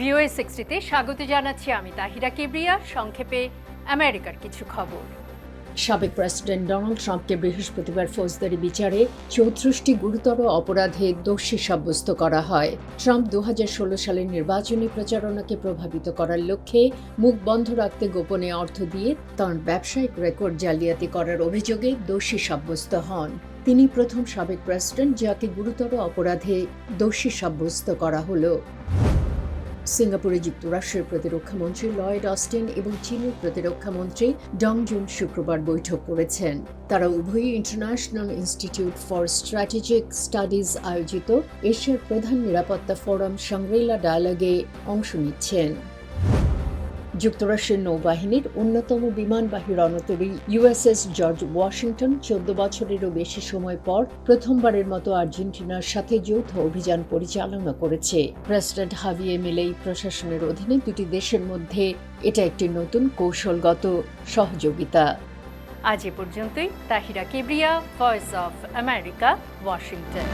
VOA সিক্সটিতে স্বাগত জানাচ্ছি আমি তাহিরা কিবরিয়া। সংক্ষেপে আমেরিকার কিছু খবর। সাবেক প্রেসিডেন্ট ডোনাল্ড ট্রাম্পকে বৃহস্পতিবার ফৌজদারি বিচারে চৌত্রিশটি গুরুতর অপরাধে দোষী সাব্যস্ত করা হয়। ট্রাম্প দু হাজার ষোলো সালের নির্বাচনী প্রচারণাকে প্রভাবিত করার লক্ষ্যে মুখ বন্ধ রাখতে গোপনে অর্থ দিয়ে তাঁর ব্যবসায়িক রেকর্ড জালিয়াতি করার অভিযোগে দোষী সাব্যস্ত হন। তিনি প্রথম সাবেক প্রেসিডেন্ট যাকে গুরুতর অপরাধে দোষী সাব্যস্ত করা হলো। সিঙ্গাপুরে যুক্তরাষ্ট্রের প্রতিরক্ষামন্ত্রী লয়েড অস্টিন এবং চীনের প্রতিরক্ষা মন্ত্রী ডং জুন শুক্রবার বৈঠক করেছেন। তারা উভয়ই International Institute for Strategic Studies আয়োজিত এশিয়ার প্রধান নিরাপত্তা ফোরাম সাংগ্রিলা ডায়ালগে অংশ নিচ্ছেন। যুক্তরাষ্ট্রের নৌবাহিনীর অন্যতম বিমানবাহী রণতরী ইউএসএস জর্জ ওয়াশিংটন চোদ্দ বছরেরও বেশি সময় পর প্রথমবারের মতো আর্জেন্টিনার সাথে যৌথ অভিযান পরিচালনা করেছে। প্রেসিডেন্ট হাভিয়ে মিলেই প্রশাসনের অধীনে দুটি দেশের মধ্যে এটা একটি নতুন কৌশলগত সহযোগিতা। আজ এ পর্যন্তই। Tahira Kibria voice of America Washington